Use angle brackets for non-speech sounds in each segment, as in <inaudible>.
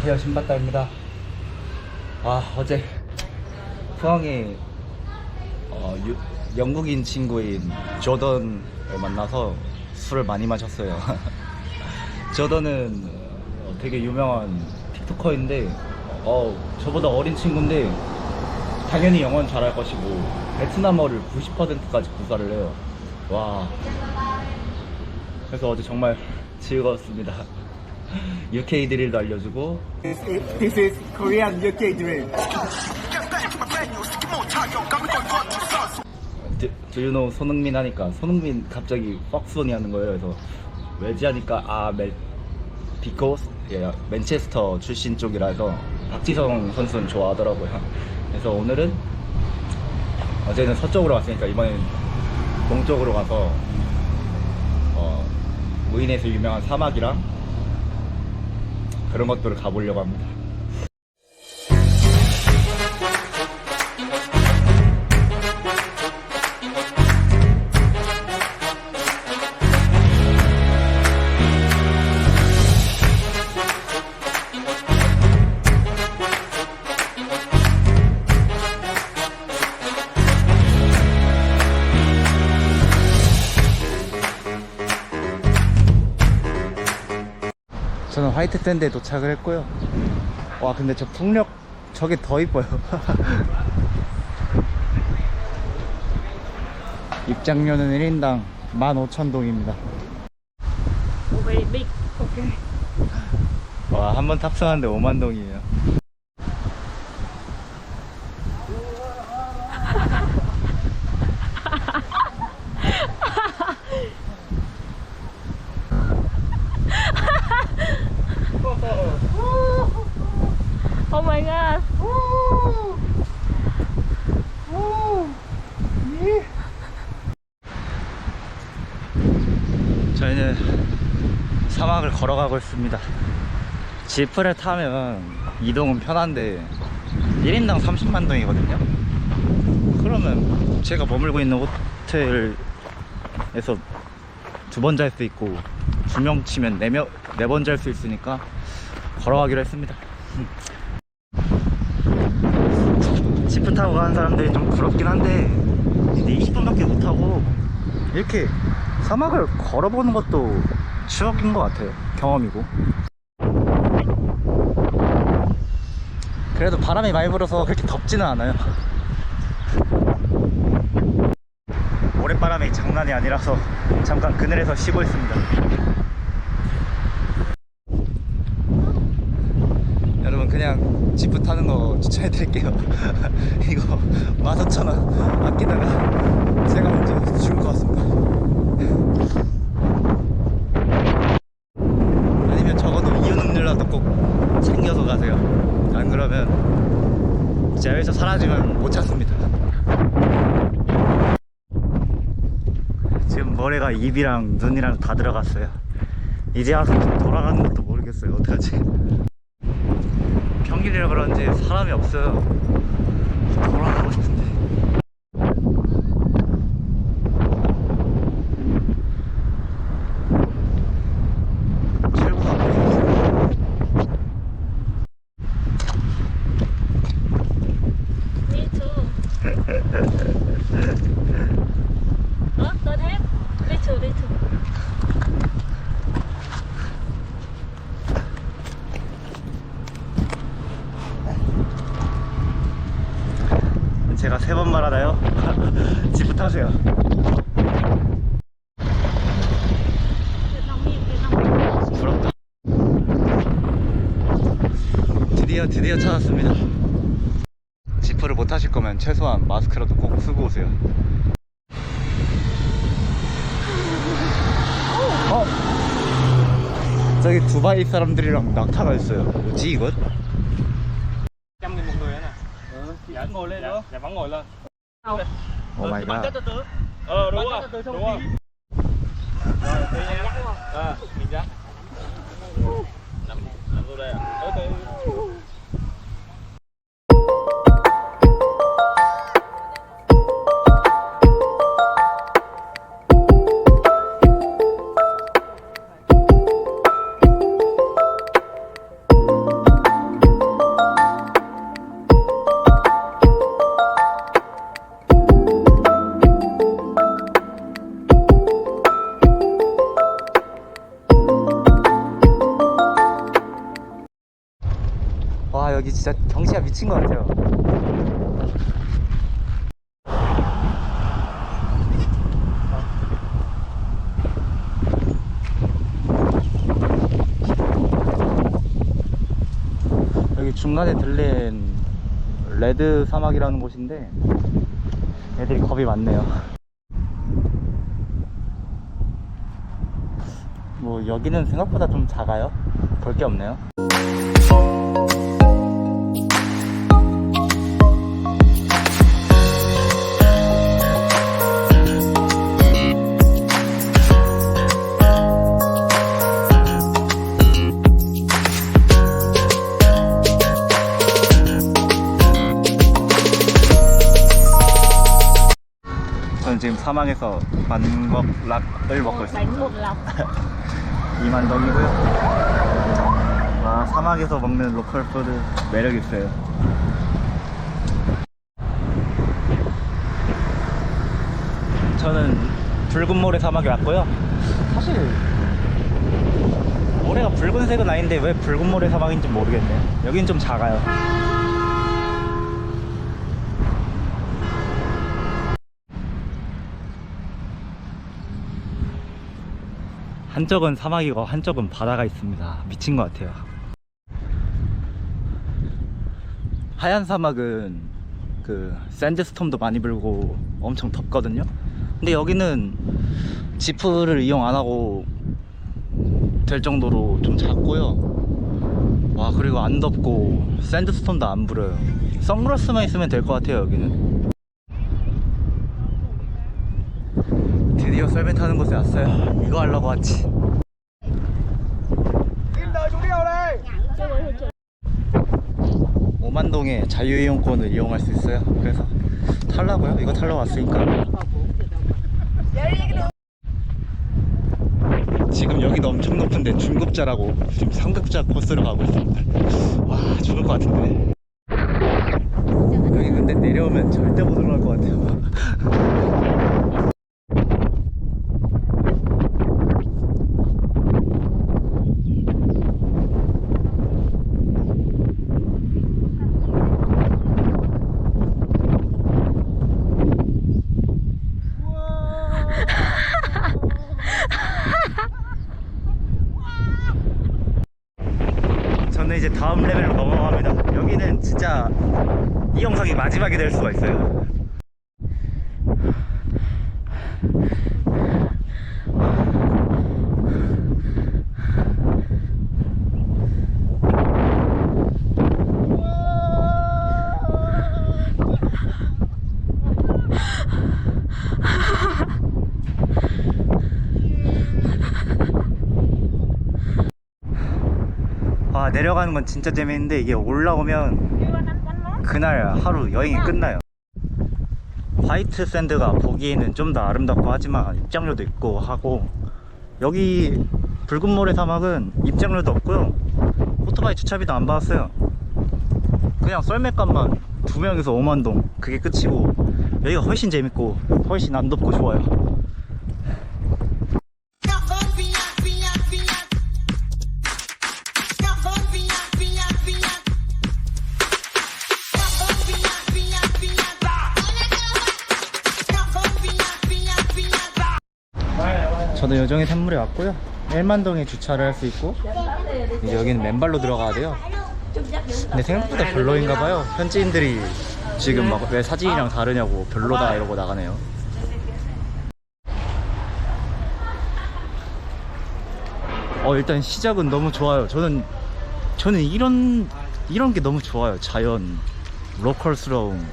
안녕하세요 신바따입니다. 아 어제 포항에 어, 유- 영국인 친구인 조던을 만나서 술을 많이 마셨어요. <laughs> 조던은 어, 되게 유명한 틱토커인데 어, 저보다 어린 친구인데 당연히 영어는 잘할 것이고 베트남어를 90%까지 구사를 해요. 와. 그래서 어제 정말 <laughs> 즐거웠습니다 UK 드릴도 알려주고 This is Korean UK drill. Do, do you know 손흥민 하니까 손흥민 갑자기 퍽스원이 하는 거예요. 그래서 왜지 하니까 아 멜, because 예, 맨체스터 출신 쪽이라 해서 박지성 선수는 좋아하더라고요. 그래서 오늘은 어제는 서쪽으로 갔으니까 이번엔 동쪽으로 가서 어, 무인에서 유명한 사막이랑 그런 것들을 가보려고 합니다. 화이트 샌드에 도착을 했고요. 와 근데 저 풍력 저게 더 이뻐요. <laughs> 입장료는 1인당 15,000동입니다. Oh, very big. Okay. 와한 번 탑승하는데 5만 동이에요. Oh my god. 저희는 사막을 걸어 가고 있습니다. 지프를 타면 이동은 편한데 1인당 30만 동이거든요. 그러면 제가 머물고 있는 호텔에서 두 번 잘 수 있고 두 명 치면 네명네번잘 수 있으니까 걸어가기로 했습니다. 지프 타고 가는 사람들이 좀 부럽긴 한데 이제 20분밖에 못 타고 이렇게 사막을 걸어보는 것도 추억인 것 같아요. 경험이고. 그래도 바람이 많이 불어서 그렇게 덥지는 않아요. 모래바람이 장난이 아니라서 잠깐 그늘에서 쉬고 있습니다. 여러분 그냥 지프 타는 거 추천해 드릴게요. <laughs> 이거 15,000원 아끼다가 먼저 죽을 것 같습니다. 아니면 적어도 이온 음료라도 꼭 챙겨서 가세요. 안 그러면 이제 여기서 사라지면 못 찾습니다. 지금 머리가 입이랑 눈이랑 다 들어갔어요. 이제 와서 돌아가는 것도 모르겠어요. 어떡하지? 평일이라 그런지 사람이 없어요. 돌아가고 싶은데. Me too. Ủa, tôi thép. Too, me too. 제가 세 번 말하나요? <laughs> 지프 타세요. 부럽다. 드디어 드디어 찾았습니다. 지프를 못 타실 거면 최소한 마스크라도 꼭 쓰고 오세요. 저기 두바이 사람들이랑 낙타가 있어요. 뭐지 이건? trăm nghìn một người nè dạ ngồi lên đó dạ vẫn ngồi lên 오 마이 갓. từ từ ờ đúng rồi đúng rồi rồi tí nha ờ mình dắt nằm nằm vô đây à từ từ 미친 것 같아요. 여기 중간에 들린 레드 사막이라는 곳인데 애들이 겁이 많네요. 뭐 여기는 생각보다 좀 작아요. 볼 게 없네요. 지금 사막에서 만곡락을 먹고 있습니다. 2만 <laughs> 동이고요. 아, 사막에서 먹는 로컬 푸드 매력 있어요. 저는 붉은 모래 사막에 왔고요. 사실 모래가 붉은색은 아닌데 왜 붉은 모래 사막인지 모르겠네요. 여긴 좀 작아요. 한쪽은 사막이고 한쪽은 바다가 있습니다. 미친 것 같아요. 하얀 사막은 그 샌드스톰도 많이 불고 엄청 덥거든요. 근데 여기는 지프를 이용 안 하고 될 정도로 좀 작고요. 와 그리고 안 덥고 샌드스톰도 안 불어요. 선글라스만 있으면 될 것 같아요 여기는. 드디어 썰매 타는 곳에 왔어요. 이거 하려고 왔지. 오만동에 자유이용권을 이용할 수 있어요. 그래서 탈라고요. 이거 탈러 왔으니까. 지금 여기도 엄청 높은데 중급자라고 지금 상급자 코스로 가고 있습니다. 와 죽을 것 같은데. 여기 근데 내려오면 절대 못 올라갈 것 같아요. 이제 다음 레벨로 넘어갑니다. 여기는 진짜 이 영상이 마지막이 될 수가 있어요. 내려가는 건 진짜 재밌는데 이게 올라오면 그날 하루 여행이 끝나요. 화이트 샌드가 보기에는 좀 더 아름답고 하지만 입장료도 있고 하고 여기 붉은 모래 사막은 입장료도 없고요. 오토바이 주차비도 안 받았어요. 그냥 썰매값만 두 명에서 5만 동 그게 끝이고 여기가 훨씬 재밌고 훨씬 안 덥고 좋아요. 저는 여정의 샘물에 왔고요. 1만 동에 주차를 할 수 있고 이제 여기는 맨발로 들어가야 돼요. 근데 생각보다 별로인가 봐요. 현지인들이 지금 막 왜 사진이랑 다르냐고 별로다 이러고 나가네요. 어 일단 시작은 너무 좋아요. 저는 저는 이런 이런 게 너무 좋아요. 자연, 로컬스러움,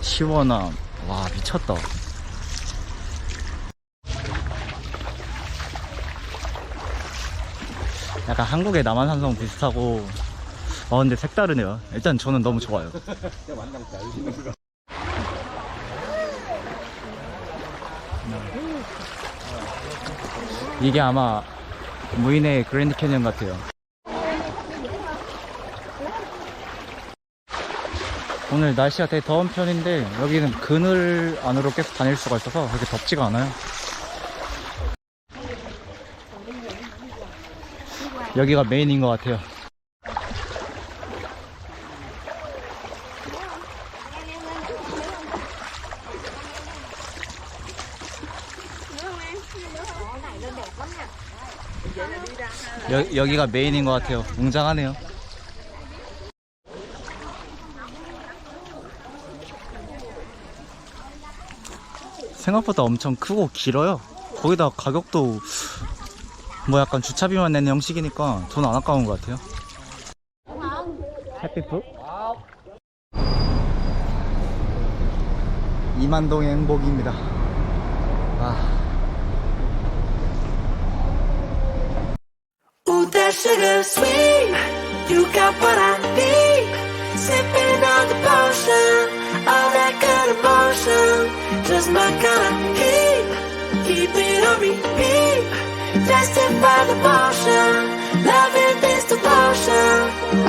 시원함. 와 미쳤다. 약간 한국의 남한산성 비슷하고 어 근데 색다르네요. 일단 저는 너무 좋아요. 이게 아마 무인의 그랜드 캐니언 같아요. 오늘 날씨가 되게 더운 편인데 여기는 그늘 안으로 계속 다닐 수가 있어서 그렇게 덥지가 않아요 여기가 메인인 것 같아요. 여, 여기가 메인인 것 같아요. 웅장하네요. 생각보다 엄청 크고 길어요. 거기다 가격도 뭐 약간 주차비만 내는 형식이니까 돈 안 아까운 것 같아요. 해피프? 이만동의 행복입니다. 아. plastic by the potion. Loving is the potion.